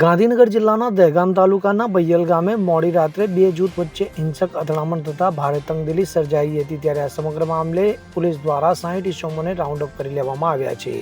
ગાંધીનગર જિલ્લાના દહેગામ તાલુકાના બૈયલ ગામે મોડી રાત્રે બે જૂથ વચ્ચે હિંસક અથડામણ થતાં ભારે તંગદિલી સર્જાઈ હતી ત્યારે આ સમગ્ર મામલે પોલીસ દ્વારા સાહીઠ ઇસમોને રાઉન્ડ અપ કરી લેવામાં આવ્યા છે.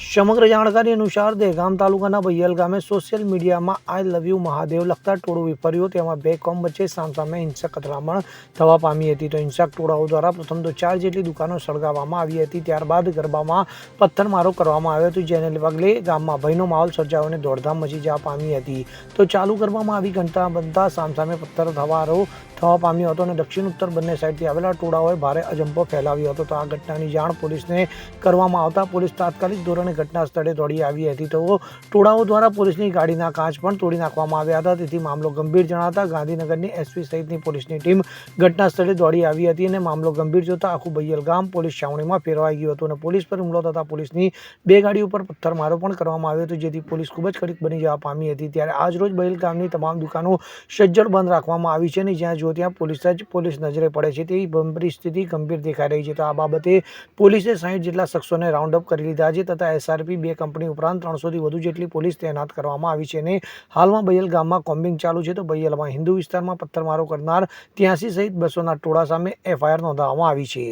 સમગ્ર જાણકારી અનુસાર દહેગામ તાલુકાના બૈયલ ગામે સોશિયલ મીડિયામાં આઈ લવ યુ મહાદેવ લખતા ટોળું વિપર્યું. તેમાં બે કોમ વચ્ચે સામસામે હિંસક અથડામણ થવા પામી હતી. તો હિંસક ટોળાઓ દ્વારા પ્રથમ તો ચાર જેટલી દુકાનો સળગાવવામાં આવી હતી. ત્યારબાદ ગરબામાં પથ્થરમારો કરવામાં આવ્યો હતો, જેને પગલે ગામમાં ભયનો માહોલ સર્જાયો દોડધામ મચી જવા પામી હતી. તો ચાલુ કરવામાં આવી ઘંટા બનતા સામસામે પથ્થર થવારો થવા પામ્યો હતો અને દક્ષિણ ઉત્તર બંને સાઈડથી આવેલા ટોળાઓએ ભારે અજંપો ફેલાવ્યો હતો. તો આ ઘટનાની જાણ પોલીસને કરવામાં આવતા પોલીસ તાત્કાલિક ધોરણે ઘટના સ્થળે દોડી આવી હતી. તો ટોળાઓ દ્વારા પોલીસની ગાડીના કાચ પણ તોડી નાખવામાં આવ્યા હતા. તેથી મામલો ગંભીર જણાતા ગાંધીનગરની એસપી સહિતની પોલીસની ટીમ ઘટના સ્થળે દોડી આવી હતી અને મામલો ગંભીર જોતા આખું બૈયલ ગામ પોલીસ છાવણીમાં ફેરવાઈ ગયું હતું અને પોલીસ પર હુમલો થતા પોલીસની બે ગાડી ઉપર પથ્થરમારો પણ કરવામાં આવ્યો હતો, જેથી પોલીસ ખૂબ જ કડક બની જવા પામી હતી. ત્યારે આજરોજ બૈલ ગામની તમામ દુકાનો સજ્જડ બંધ રાખવામાં આવી છે અને જ્યાં જો ત્યાં પોલીસ જ પોલીસ નજરે પડે છે. તેવી પરિસ્થિતિ ગંભીર દેખાઈ રહી છે. તો આ બાબતે પોલીસે સાહીઠ જેટલા શખ્સોને રાઉન્ડ અપ કરી લીધા છે તથા એસઆરપી બે કંપની ઉપરાંત ત્રણસોથી વધુ જેટલી પોલીસ તૈનાત કરવામાં આવી છે અને હાલમાં બૈયલ ગામમાં કોમ્બિંગ ચાલુ છે તો બૈયલમાં હિન્દુ વિસ્તારમાં પથ્થરમારો કરનાર ત્યાંસી સહિત બસોના ટોળા સામે એફઆઈઆર નોંધાવવામાં આવી છે.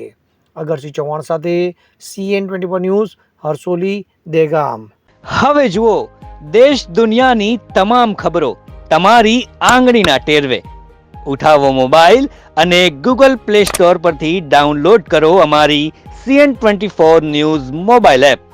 અગરસિંહ ચૌહાણ સાથે CN twenty four news, Harsoli, Dehgam. હવે જુઓ, દેશ દુનિયાની તમામ ખબરો તમારી આંગળીના ટેરવે. ઉઠાવો મોબાઈલ અને ગૂગલ પ્લે સ્ટોર પરથી ડાઉનલોડ કરો અમારી CN twenty four news mobile app.